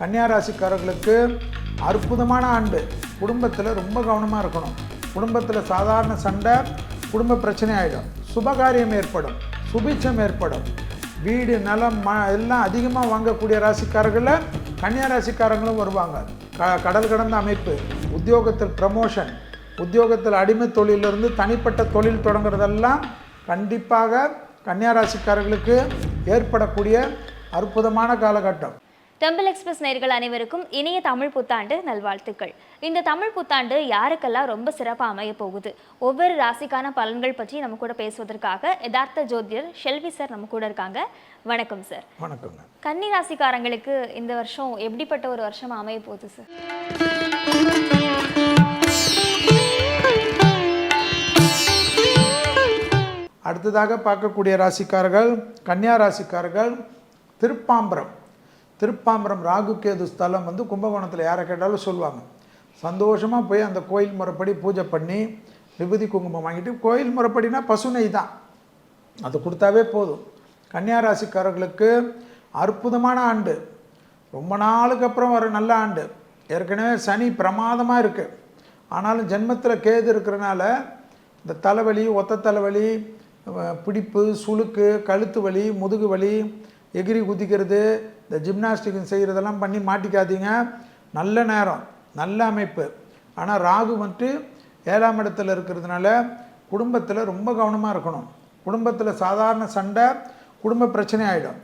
கன்னியாராசிக்காரர்களுக்கு அற்புதமான ஆண்டு. குடும்பத்தில் ரொம்ப கவனமாக இருக்கணும். குடும்பத்தில் சாதாரண சண்டை குடும்ப பிரச்சனை ஆகிடும் சுபகாரியம் ஏற்படும். சுபிச்சம் ஏற்படும். வீடு நிலம் ம எல்லாம் அதிகமாக வாங்கக்கூடிய ராசிக்காரர்களில் கன்னியா ராசிக்காரங்களும் வருவாங்க. க கடல் கடந்த அமைப்பு உத்தியோகத்தில் ப்ரமோஷன் உத்தியோகத்தில் அடிமை தொழிலிருந்து தனிப்பட்ட தொழில் தொடங்குறதெல்லாம் கண்டிப்பாக கன்னியா ராசிக்காரர்களுக்கு ஏற்படக்கூடிய அற்புதமான காலகட்டம். டெம்பிள் எக்ஸ்பிரஸ் நேயர்கள் அனைவருக்கும் இனிய தமிழ் புத்தாண்டு நல்வாழ்த்துக்கள். இந்த தமிழ் புத்தாண்டு யாருக்கெல்லாம் ரொம்ப சிறப்பாக அமைய போகுது? ஒவ்வொரு ராசிக்கான பலன்கள் பற்றி நம்ம கூட பேசுவதற்காக யதார்த்த ஜோதிடர் ஷெல்வி சார் நம்ம கூட இருக்காங்க. வணக்கம் சார். வணக்கங்க. கன்னி ராசிக்காரங்களுக்கு இந்த வருஷம் எப்படிப்பட்ட ஒரு வருஷம் அமைய போகுது சார்? அடுத்ததாக பார்க்கக்கூடிய ராசிக்காரர்கள் கன்னியா ராசிக்காரர்கள் திருப்பாம்பரம். திருப்பாம்பரம் ராகு கேது ஸ்தலம் வந்து கும்பகோணத்தில் யாரை கேட்டாலும் சொல்லுவாங்க. சந்தோஷமாக போய் அந்த கோயில் முறைப்படி பூஜை பண்ணி விபூதி குங்குமம் வாங்கிட்டு கோயில் முறைப்படினா பசுனை தான். அது கொடுத்தாவே போதும். கன்னியா ராசிக்காரர்களுக்கு அற்புதமான ஆண்டு. ரொம்ப நாளுக்கு அப்புறம் வர நல்ல ஆண்டு. ஏற்கனவே சனி பிரமாதமாக இருக்குது ஆனாலும் ஜென்மத்தில் கேது இருக்கிறனால இந்த தலைவலி ஒத்த தலைவலி பிடிப்பு சுளுக்கு கழுத்து வலி முதுகு வலி எகிரி குதிக்கிறது இந்த ஜிம்னாஸ்டிக் செய்கிறதெல்லாம் பண்ணி மாட்டிக்காதீங்க. நல்ல நேரம் நல்ல அமைப்பு. ஆனால் ராகு வந்துட்டு ஏழாம் இடத்துல இருக்கிறதுனால குடும்பத்தில் ரொம்ப கவனமாக இருக்கணும். குடும்பத்தில் சாதாரண சண்டை குடும்ப பிரச்சனை ஆகிடும்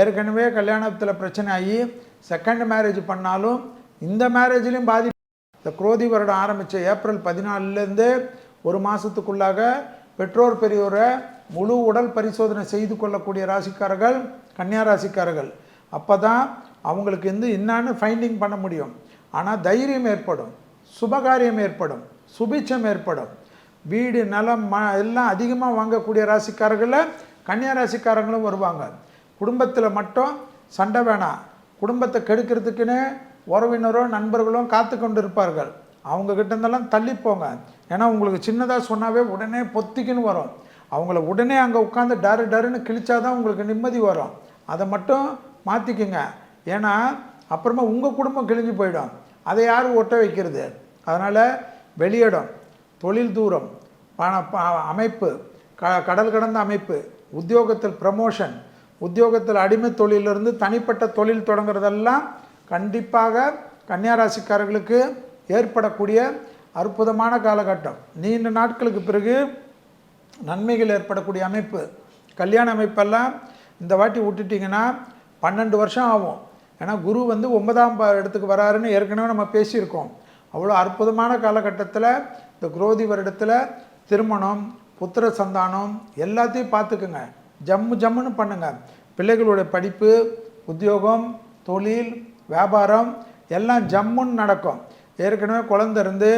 ஏற்கனவே கல்யாணத்தில் பிரச்சனை ஆகி செகண்ட் மேரேஜ் பண்ணாலும் இந்த மேரேஜ்லேயும் பாதி இந்த குரோதி வருடம் ஆரம்பித்த ஏப்ரல் பதினாலுலேருந்து ஒரு மாதத்துக்குள்ளாக பெற்றோர் பெரியோரை முழு உடல் பரிசோதனை செய்து கொள்ளக்கூடிய ராசிக்காரர்கள் கன்னியா ராசிக்காரர்கள். அப்போ தான் அவங்களுக்கு வந்து என்னான்னு ஃபைண்டிங் பண்ண முடியும். ஆனால் தைரியம் ஏற்படும் சுபகாரியம் ஏற்படும் சுபிச்சம் ஏற்படும். வீடு நிலம் ம எல்லாம் அதிகமாக வாங்கக்கூடிய ராசிக்காரர்களில் கன்னியா ராசிக்காரங்களும் வருவாங்க. குடும்பத்தில் மட்டும் சண்டை வேணாம். குடும்பத்தை கெடுக்கிறதுக்குன்னு உறவினரோ நண்பர்களும் காத்து கொண்டு இருப்பார்கள் அவங்கக்கிட்ட இருந்தெல்லாம் தள்ளி போங்க. ஏன்னா உங்களுக்கு சின்னதாக சொன்னாவே உடனே பொத்திக்குன்னு வரும். அவங்கள உடனே அங்கே உட்காந்து டரு டருன்னு கிழிச்சாதான் உங்களுக்கு நிம்மதி வரும். அதை மட்டும் மாற்றிக்குங்க ஏன்னா அப்புறமா உங்கள் குடும்பம் கிழிஞ்சு போயிடும். அதை யார் ஒட்ட வைக்கிறது? அதனால் வெளியிடம் தொழில் தூரம் பண ப- அமைப்பு க கடல் கடந்த அமைப்பு உத்தியோகத்தில் ப்ரமோஷன் உத்தியோகத்தில் அடிமை தொழிலிருந்து தனிப்பட்ட தொழில் தொடங்குறதெல்லாம் கண்டிப்பாக கன்னியாராசிக்காரர்களுக்கு ஏற்படக்கூடிய அற்புதமான காலகட்டம். நீண்ட நாட்களுக்கு பிறகு நன்மைகள் ஏற்படக்கூடிய அமைப்பு. கல்யாண அமைப்பெல்லாம் இந்த வாட்டி விட்டுட்டிங்கன்னா பன்னெண்டு வருஷம் ஆகும். ஏன்னா குரு வந்து ஒன்பதாம் இடத்துக்கு வராருன்னு ஏற்கனவே நம்ம பேசியிருக்கோம். அவ்வளோ அற்புதமான காலகட்டத்தில் இந்த குரோதி வருடத்தில் திருமணம் புத்திர சந்தானம் எல்லாத்தையும் பார்த்துக்குங்க. ஜம்மு ஜம்முன்னு பண்ணுங்கள் பிள்ளைகளுடைய படிப்பு உத்தியோகம் தொழில் வியாபாரம் எல்லாம் ஜம்முன்னு நடக்கும். ஏற்கனவே குழந்தை இருந்து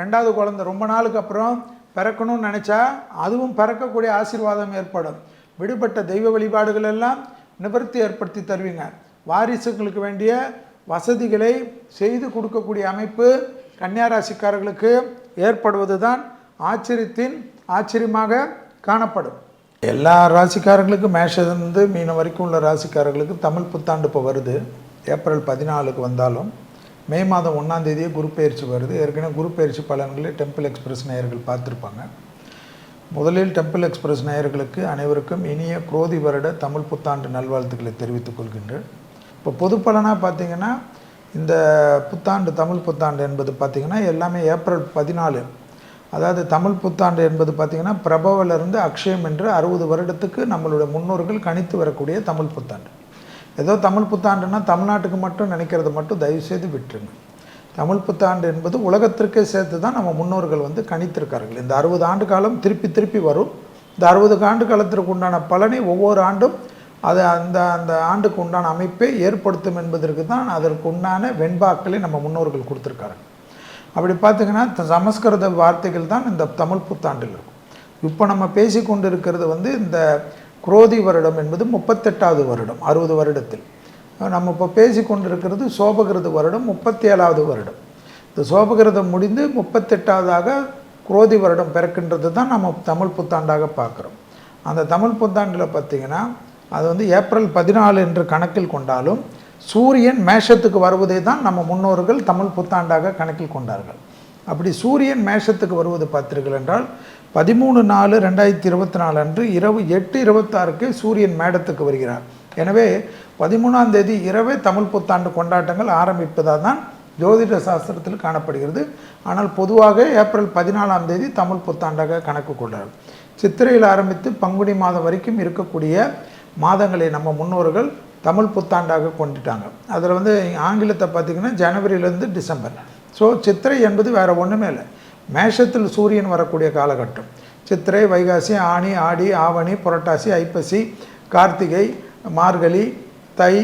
ரெண்டாவது குழந்தை ரொம்ப நாளுக்கு அப்புறம் பிறக்கணும்னு நினச்சா அதுவும் பிறக்கக்கூடிய ஆசீர்வாதம் ஏற்படும். விடுபட்ட தெய்வ வழிபாடுகள் எல்லாம் நிவர்த்தி ஏற்படுத்தி தருவீங்க. வாரிசுகளுக்கு வேண்டிய வசதிகளை செய்து கொடுக்கக்கூடிய அமைப்பு கன்னியாராசிக்காரர்களுக்கு ஏற்படுவது தான் ஆச்சரியத்தின் ஆச்சரியமாக காணப்படும். எல்லா ராசிக்காரர்களுக்கும் மேஷத்துலேருந்து மீனம் வரைக்கும் உள்ள ராசிக்காரர்களுக்கு தமிழ் புத்தாண்டு இப்போ வருது. ஏப்ரல் பதினாலுக்கு வந்தாலும் மே மாதம் ஒன்றாம் தேதியே குரு பெயர்ச்சி வருது. ஏற்கனவே குரு பயிற்சி பலன்களை டெம்பிள் எக்ஸ்பிரஸ் நேயர்கள் பார்த்துருப்பாங்க. முதலில் டெம்பிள் எக்ஸ்பிரஸ் நேயர்களுக்கு அனைவருக்கும் இனிய குரோதி வருட தமிழ் புத்தாண்டு நல்வாழ்த்துக்களை தெரிவித்துக் கொள்கின்றேன். இப்போ பொது பலனாக பார்த்தீங்கன்னா இந்த புத்தாண்டு தமிழ் புத்தாண்டு என்பது பார்த்திங்கன்னா எல்லாமே ஏப்ரல் பதினாலு. அதாவது தமிழ் புத்தாண்டு என்பது பார்த்திங்கன்னா பிரபவிலிருந்து அக்ஷயம் என்று அறுபது வருடத்துக்கு நம்மளுடைய முன்னோர்கள் கணித்து வரக்கூடிய தமிழ் புத்தாண்டு. ஏதோ தமிழ் புத்தாண்டுன்னா தமிழ்நாட்டுக்கு மட்டும் நினைக்கிறது மட்டும் தயவுசெய்து விட்டுருங்க. தமிழ் புத்தாண்டு என்பது உலகத்திற்கே சேர்த்து தான் நம்ம முன்னோர்கள் வந்து கணித்திருக்கார்கள் இந்த அறுபது ஆண்டு காலம் திருப்பி திருப்பி வரும். இந்த அறுபது ஆண்டு காலத்திற்கு உண்டான பலனை ஒவ்வொரு ஆண்டும் அது அந்த அந்த ஆண்டுக்கு உண்டான அமைப்பை ஏற்படுத்தும் என்பதற்கு தான் அதற்கு உண்டான வெண்பாக்களை நம்ம முன்னோர்கள் கொடுத்துருக்காங்க அப்படி பார்த்தீங்கன்னா த- சமஸ்கிருத வார்த்தைகள் தான் இந்த தமிழ் புத்தாண்டில் இருக்கும். இப்போ நம்ம பேசி கொண்டு இருக்கிறது வந்து இந்த குரோதி வருடம் என்பது முப்பத்தெட்டாவது வருடம் அறுபது வருடத்தில். நம்ம இப்போ பேசி கொண்டிருக்கிறது சோபகிருத வருடம் முப்பத்தி ஏழாவது வருடம். இந்த சோபகிருதம் முடிந்து முப்பத்தெட்டாவதாக குரோதி வருடம் பிறக்கின்றது தான் நம்ம தமிழ் புத்தாண்டாக பார்க்குறோம். அந்த தமிழ் புத்தாண்டில் பார்த்திங்கன்னா அது வந்து ஏப்ரல் பதினாலு என்று கணக்கில் கொண்டாலும் சூரியன் மேஷத்துக்கு வருவதை தான் நம்ம முன்னோர்கள் தமிழ் புத்தாண்டாக கணக்கில் கொண்டார்கள். அப்படி சூரியன் மேஷத்துக்கு வருவது பார்த்தீர்கள் என்றால் பதிமூணு நாலு ரெண்டாயிரத்தி இருபத்தி நாலு அன்று இரவு எட்டு இருபத்தாறுக்கு சூரியன் மேடத்துக்கு வருகிறார். எனவே பதிமூணாம் தேதி இரவே தமிழ் புத்தாண்டு கொண்டாட்டங்கள் ஆரம்பிப்பதாக தான் ஜோதிட சாஸ்திரத்தில் காணப்படுகிறது. ஆனால் பொதுவாக ஏப்ரல் பதினாலாம் தேதி தமிழ் புத்தாண்டாக கணக்கு கொண்டார்கள் சித்திரையில் ஆரம்பித்து பங்குனி மாதம் வரைக்கும் இருக்கக்கூடிய மாதங்களை நம்ம முன்னோர்கள் தமிழ் புத்தாண்டாக கொண்டுட்டாங்க. அதில் வந்து ஆங்கிலத்தை பார்த்திங்கன்னா ஜனவரியிலேருந்து டிசம்பர். ஸோ சித்திரை என்பது வேறு ஒன்றுமே இல்லை. மேஷத்தில் சூரியன் வரக்கூடிய காலகட்டம். சித்திரை வைகாசி ஆனி ஆடி ஆவணி புரட்டாசி ஐப்பசி கார்த்திகை மார்கழி தை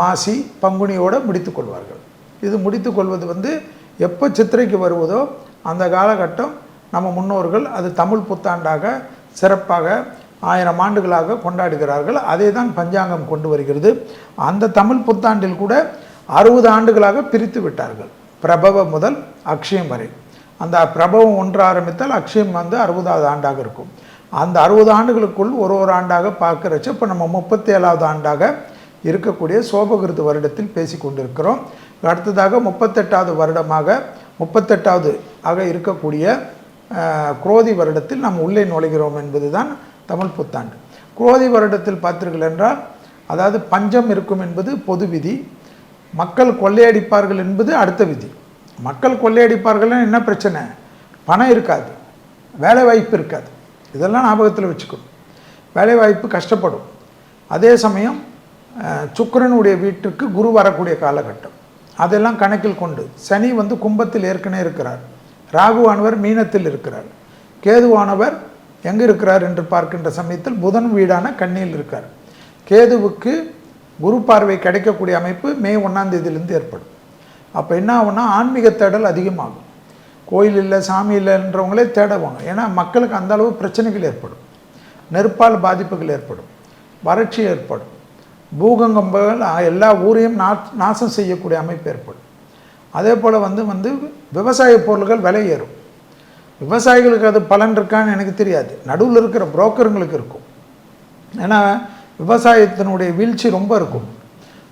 மாசி பங்குனியோடு முடித்து கொள்வார்கள். இது முடித்து கொள்வது வந்து எப்போ சித்திரைக்கு வருவதோ அந்த காலகட்டம் நம்ம முன்னோர்கள் அது தமிழ் புத்தாண்டாக சிறப்பாக ஆயிரம் ஆண்டுகளாக கொண்டாடுகிறார்கள். அதே தான் பஞ்சாங்கம் கொண்டு வருகிறது. அந்த தமிழ் புத்தாண்டில் கூட அறுபது ஆண்டுகளாக பிரித்து விட்டார்கள். பிரபவ முதல் அக்ஷயம் வரை. அந்த பிரபவம் ஒன்று ஆரம்பித்தால் அக்ஷயம் வந்து அறுபதாவது ஆண்டாக இருக்கும். அந்த அறுபது ஆண்டுகளுக்குள் ஒரு ஒரு ஆண்டாக பார்க்குறச்ச இப்போ நம்ம முப்பத்தேழாவது ஆண்டாக இருக்கக்கூடிய சோபகிருது வருடத்தில் பேசி கொண்டிருக்கிறோம். அடுத்ததாக முப்பத்தெட்டாவது வருடமாக முப்பத்தெட்டாவது ஆக இருக்கக்கூடிய குரோதி வருடத்தில் நாம் உள்ளே நுழைகிறோம் என்பது தான் தமிழ் புத்தாண்டு. குரோதி வருடத்தில் பார்த்தீர்கள் என்றால் அதாவது பஞ்சம் இருக்கும் என்பது பொது விதி மக்கள் கொள்ளையடிப்பார்கள் என்பது அடுத்த விதி. மக்கள் கொள்ளையடிப்பார்கள்னா என்ன பிரச்சனை? பணம் இருக்காது வேலை வாய்ப்பு இருக்காது. இதெல்லாம் ஞாபகத்தில் வச்சுக்கணும் வேலைவாய்ப்பு கஷ்டப்படும். அதே சமயம் சுக்கரனுடைய சுக்கிரனுடைய வீட்டுக்கு குரு வரக்கூடிய காலகட்டம். அதெல்லாம் கணக்கில் கொண்டு சனி வந்து கும்பத்தில் ஏற்கனவே இருக்கிறார். ராகுவானவர் மீனத்தில் இருக்கிறார். கேதுவானவர் எங்கே இருக்கிறார் என்று பார்க்கின்ற சமயத்தில் புதன் வீடான கன்னியில் இருக்கார். கேதுவுக்கு குரு பார்வை கிடைக்கக்கூடிய அமைப்பு மே ஒன்றாம் தேதியிலிருந்து ஏற்படும். அப்போ என்ன ஆகும்னா ஆன்மீக தேடல் அதிகமாகும். கோயில் இல்லை சாமி இல்லைன்றவங்களே தேடுவாங்க. ஏன்னா மக்களுக்கு அந்த அளவு பிரச்சனைகள் ஏற்படும். நெருப்பால் பாதிப்புகள் ஏற்படும். வறட்சி ஏற்படும். பூகங்கம்பங்கள் எல்லா ஊரையும் நா நாசம் செய்யக்கூடிய அமைப்பு ஏற்படும். அதே போல் வந்து வந்து விவசாய பொருள்கள் விலை ஏறும். விவசாயிகளுக்கு அது பலன் இருக்கான்னு எனக்கு தெரியாது. நடுவில் இருக்கிற புரோக்கருங்களுக்கு இருக்கும். ஏன்னா விவசாயத்தினுடைய வீழ்ச்சி ரொம்ப இருக்கும்.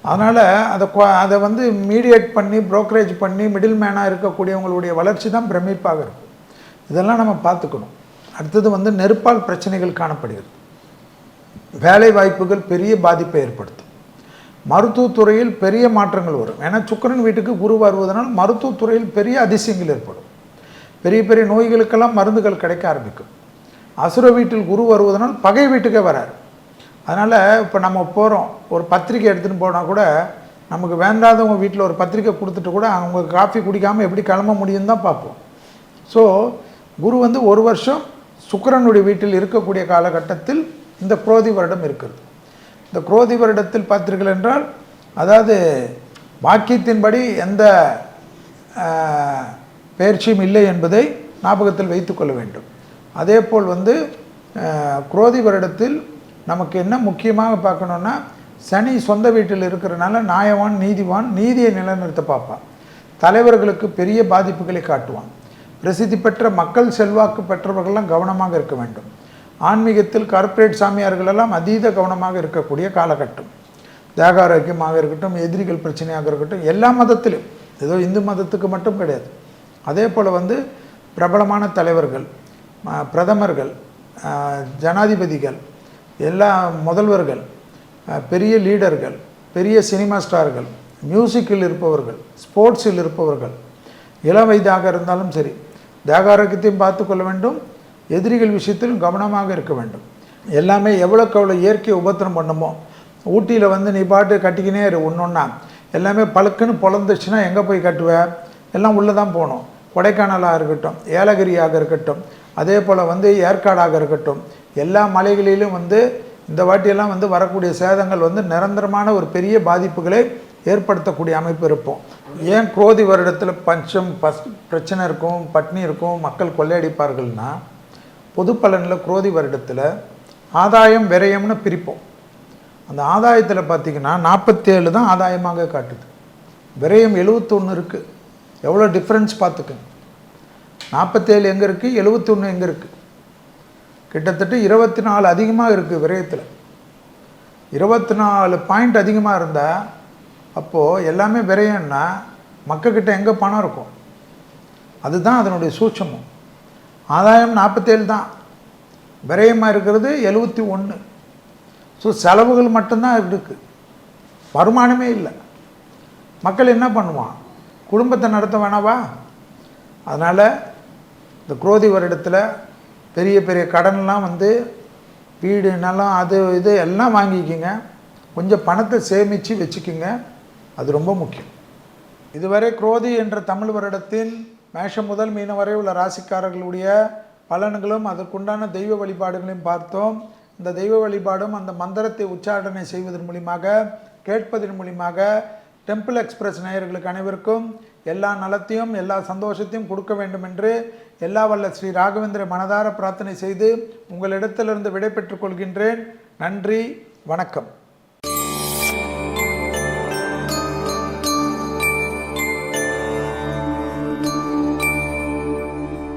அதனால் அதை கொ- அதை வந்து மீடியேட் பண்ணி ப்ரோக்கரேஜ் பண்ணி மிடில் மேனாக இருக்கக்கூடியவங்களுடைய வளர்ச்சி தான் பிரமிப்பாக இருக்கும். இதெல்லாம் நம்ம பார்த்துக்கணும். அடுத்தது வந்து நெருப்பால் பிரச்சனைகள் காணப்படுகிறது. வேலை வாய்ப்புகள் பெரிய பாதிப்பை ஏற்படுத்தும். மருத்துவத்துறையில் பெரிய மாற்றங்கள் வரும். ஏன்னா சுக்கிரன் வீட்டுக்கு குரு வருவதனால் மருத்துவத்துறையில் பெரிய அதிசயங்கள் ஏற்படும். பெரிய பெரிய நோய்களுக்கெல்லாம் மருந்துகள் கிடைக்க ஆரம்பிக்கும். அசுர வீட்டில் குரு வருவதனால் பகை வீட்டுக்கே வராரு. அதனால் இப்போ நம்ம போகிறோம் ஒரு பத்திரிக்கை எடுத்துகிட்டு போனால் கூட நமக்கு வேண்டாதவங்க வீட்டில் ஒரு பத்திரிக்கை கொடுத்துட்டு கூட அவங்க காஃபி குடிக்காமல் எப்படி கிளம்ப முடியும்னு தான் பார்ப்போம். ஸோ குரு வந்து ஒரு வருஷம் சுக்கிரனுடைய வீட்டில் இருக்கக்கூடிய காலகட்டத்தில் இந்த குரோதி வருடம் இருக்கிறது. இந்த குரோதி வருடத்தில் பார்த்தீர்கள் என்றால் அதாவது வாக்கியத்தின்படி எந்த பயிற்சியும் இல்லை என்பதை ஞாபகத்தில் வைத்துக்கொள்ள வேண்டும். அதே போல் வந்து குரோதி வருடத்தில் நமக்கு என்ன முக்கியமாக பார்க்கணுன்னா சனி சொந்த வீட்டில் இருக்கிறனால நியாயவான் நீதிவான் நீதியை நிலைநிறுத்த பார்ப்பான். தலைவர்களுக்கு பெரிய பாதிப்புகளை காட்டுவான். பிரசித்தி பெற்ற மக்கள் செல்வாக்கு பெற்றவர்கள்லாம் கவனமாக இருக்க வேண்டும். ஆன்மீகத்தில் கார்ப்பரேட் சாமியார்கள் எல்லாம் அதீத கவனமாக இருக்கக்கூடிய காலகட்டம். தேகாரோக்கியமாக இருக்கட்டும் எதிரிகள் பிரச்சனையாக இருக்கட்டும் எல்லா மதத்திலும். ஏதோ இந்து மதத்துக்கு மட்டும் கிடையாது. அதே போல் வந்து பிரபலமான தலைவர்கள் பிரதமர்கள் ஜனாதிபதிகள் எல்லா முதல்வர்கள் பெரிய லீடர்கள் பெரிய சினிமா ஸ்டார்கள் மியூசிக்கில் இருப்பவர்கள் ஸ்போர்ட்ஸில் இருப்பவர்கள் இளம் வயதாக இருந்தாலும் சரி தேகாரோக்கியத்தையும் பார்த்து கொள்ள வேண்டும் எதிரிகள் விஷயத்திலும் கவனமாக இருக்க வேண்டும். எல்லாமே எவ்வளோக்கு எவ்வளோ இயற்கை உபத்திரம் பண்ணுமோ ஊட்டியில் வந்து நீ பாட்டு கட்டிக்கினே இரு ஒன்றொன்னா எல்லாமே பழுக்குன்னு பொழந்துச்சுன்னா எங்கே போய் கட்டுவ? எல்லாம் உள்ளே தான் போகணும். கொடைக்கானலாக இருக்கட்டும் ஏலகிரியாக இருக்கட்டும் அதே போல் வந்து ஏற்காடாக இருக்கட்டும் எல்லா மலைகளிலும் வந்து இந்த வாட்டியெல்லாம் வந்து வரக்கூடிய சேதங்கள் வந்து நிரந்தரமான ஒரு பெரிய பாதிப்புகளை ஏற்படுத்தக்கூடிய அமைப்பு இருப்போம். ஏன் குரோதி வருடத்தில் பஞ்சம் பஸ் பிரச்சனை இருக்கும் பட்னி இருக்கும் மக்கள் கொள்ளையடிப்பார்கள்னா பொது பலனில் குரோதி வருடத்தில் ஆதாயம் விரயம்னு பிரிப்போம். அந்த ஆதாயத்தில் பார்த்தீங்கன்னா நாற்பத்தேழு தான் ஆதாயமாக காட்டுது. விரயம் எழுபத்தொன்று இருக்குது எவ்வளோ டிஃப்ரென்ஸ் பார்த்துக்கங்க நாற்பத்தேழு எங்கே இருக்குது எழுபத்தொன்று எங்கே இருக்குது கிட்டத்தட்ட இருபத்தி நாலு அதிகமாக இருக்குது விரயத்தில். இருபத்தி நாலு பாயிண்ட் அதிகமாக இருந்தால் அப்போது எல்லாமே விரயம்னா மக்கள்கிட்ட எங்கே பணம் இருக்கும்? அதுதான் அதனுடைய சூட்சமம். ஆதாயம் நாற்பத்தேழு தான். விரயமாக இருக்கிறது எழுபத்தி ஒன்று ஸோ செலவுகள் மட்டும்தான் இருக்குது வருமானமே இல்லை. மக்கள் என்ன பண்ணுவான்? குடும்பத்தை நடத்த வேணாவா? அதனால் இந்த குரோதி வருடத்தில் பெரிய பெரிய கடன்லாம் வந்து வீடு நிலம் அது இது எல்லாம் வாங்கிக்கிங்க. கொஞ்சம் பணத்தை சேமித்து வச்சுக்கோங்க. அது ரொம்ப முக்கியம். இதுவரை குரோதி என்ற தமிழ் வருடத்தின் மேஷம் முதல் மீனம் வரை உள்ள ராசிக்காரர்களுடைய பலன்களும் அதற்குண்டான தெய்வ வழிபாடுகளையும் பார்த்தோம். இந்த தெய்வ வழிபாடும் அந்த மந்திரத்தை உச்சாரணை செய்வதன் மூலியமாக கேட்பதன் மூலியமாக டெம்பிள் எக்ஸ்பிரஸ் நேயர்களுக்கு அனைவருக்கும் எல்லா நலத்தையும் எல்லா சந்தோஷத்தையும் கொடுக்க வேண்டும் என்று எல்லா வல்ல ஸ்ரீ ராகவேந்திர மனதார பிரார்த்தனை செய்து உங்களிடத்திலிருந்து விடைபெற்றுக் கொள்கின்றேன். நன்றி வணக்கம்.